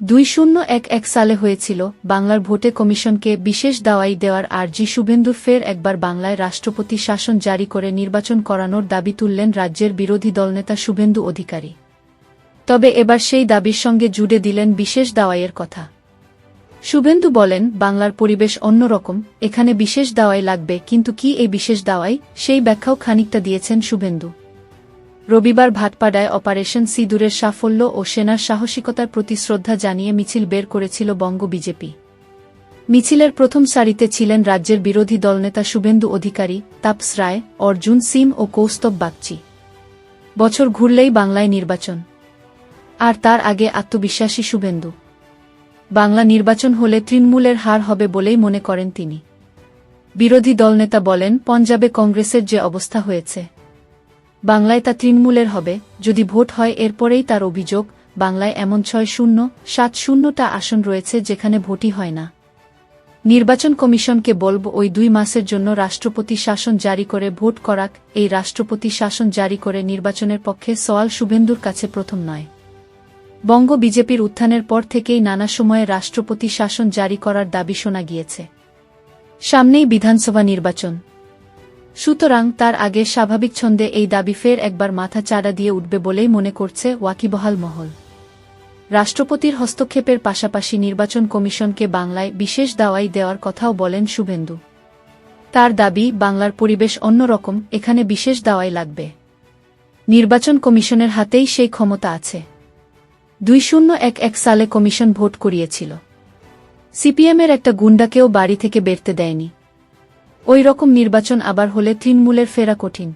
দুই শূন্য এক এক সালে হয়েছিল বাংলার ভোটে কমিশনকে বিশেষ দাওয়াই দেওয়ার আর্জি শুভেন্দু ফের একবার বাংলায় রাষ্ট্রপতি শাসন জারি করে নির্বাচন করানোর দাবি তুললেন রাজ্যের বিরোধী দলনেতা শুভেন্দু অধিকারী। তবে এবার সেই দাবির সঙ্গে জুড়ে দিলেন বিশেষ দাওয়াইয়ের কথা। শুভেন্দু বলেন, বাংলার পরিবেশ অন্যরকম, এখানে বিশেষ দাওয়াই লাগবে, কিন্তু কি এই বিশেষ দাওয়াই? সেই ব্যাখ্যাও খানিকটা দিয়েছেন শুভেন্দু। রবিবার ভাটপাড়ায় অপারেশন সিঁদুরের সাফল্য ও সেনার সাহসিকতার প্রতি শ্রদ্ধা জানিয়ে মিছিল বের করেছিল বঙ্গ বিজেপি। মিছিলের প্রথম সারিতে ছিলেন রাজ্যের বিরোধী দলনেতা শুভেন্দু অধিকারী, তাপস রায়, অর্জুন সিম ও কৌস্তব বাগচি। বছর ঘুরলেই বাংলায় নির্বাচন। আর তার আগে আত্মবিশ্বাসী শুভেন্দু। বাংলা নির্বাচন হলে তৃণমূলের হার হবে বলেই মনে করেন তিনি। বিরোধী দলনেতা বলেন, পঞ্জাবে কংগ্রেসের যে অবস্থা হয়েছে। বাংলায় তা তৃণমূলের হবে। যদি ভোট হয়, এরপরেই তার অভিযোগ। বাংলায় এমন ছয় শূন্য, সাত শূন্যটা আসন রয়েছে যেখানে ভোটই হয় না। নির্বাচন কমিশনকে বলব, ওই দুই মাসের জন্য রাষ্ট্রপতি শাসন জারি করে ভোট করাক। এই রাষ্ট্রপতি শাসন জারি করে নির্বাচনের পক্ষে সওয়াল শুভেন্দুর কাছে প্রথম নয়। বঙ্গ বিজেপির উত্থানের পর থেকেই নানা সময়ে রাষ্ট্রপতি শাসন জারি করার দাবি শোনা গিয়েছে। সামনেই বিধানসভা নির্বাচন। সুতরাং তার আগে স্বাভাবিক ছন্দে এই দাবি ফের একবার মাথা চাড়া দিয়ে উঠবে বলেই মনে করছে ওয়াকিবহাল মহল। রাষ্ট্রপতির হস্তক্ষেপের পাশাপাশি নির্বাচন কমিশনকে বাংলায় বিশেষ দাওয়াই দেওয়ার কথাও বলেন শুভেন্দু। তার দাবি, বাংলার পরিবেশ অন্যরকম, এখানে বিশেষ দাওয়াই লাগবে। নির্বাচন কমিশনের হাতেই সেই ক্ষমতা আছে। দুই শূন্য এক এক সালে কমিশন ভোট করিয়েছিল। সিপিএমের একটা গুন্ডাকেও বাড়ি থেকে বেরতে দেয়নি। ওই রকম নির্বাচন আবার হলে তৃণমূলের ফেরা কঠিন।